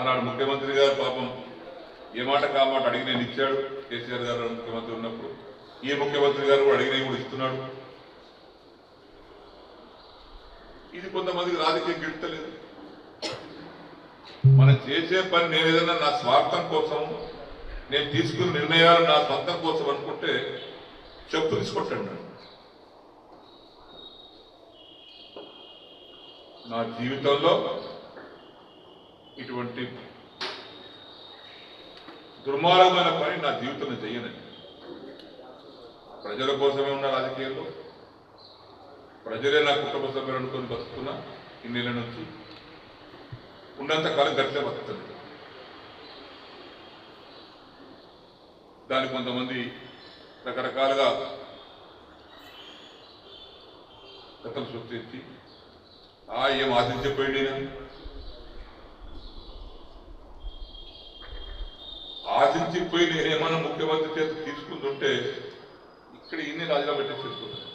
ఆనాడు ముఖ్యమంత్రి గారు పాపం ఏ మాట కామాట అడిగి నేను ఇచ్చాడు. కేసీఆర్ గారు ముఖ్యమంత్రి ఉన్నప్పుడు ఈ ముఖ్యమంత్రి గారు కూడా అడిగినవి కూడా ఇస్తున్నాడు. ఇది కొంతమందికి రాజకీయం గిడతలేదు. మనం చేసే పని నేను ఏదైనా నా స్వార్థం కోసం నేను తీసుకున్న నిర్ణయాలు నా సొంతం కోసం అనుకుంటే చెప్పు తీసుకుంటాను నా జీవితంలో ఇటువంటి దుర్మార్గమైన పని నా జీవితంలో చేయనండి. ప్రజల కోసమే ఉన్న రాజకీయాల్లో ప్రజలే నా కుటుంబ సభ్యులు అనుకుని బతుకుతున్నా ఇన్నేళ్ళ నుంచి ఉన్నంత కాలం గట్లే బతుకుతుంది దానికి కొంతమంది రకరకాలుగా కథలు సృష్టించి ఆ ఏం ఆశించిపోయింది నేను ఆశించిపోయి నేనేమన్నా ముఖ్యమంత్రి చేత తీసుకుంటుంటే ఇక్కడ ఇన్ని రాజీనామా పెట్టేసి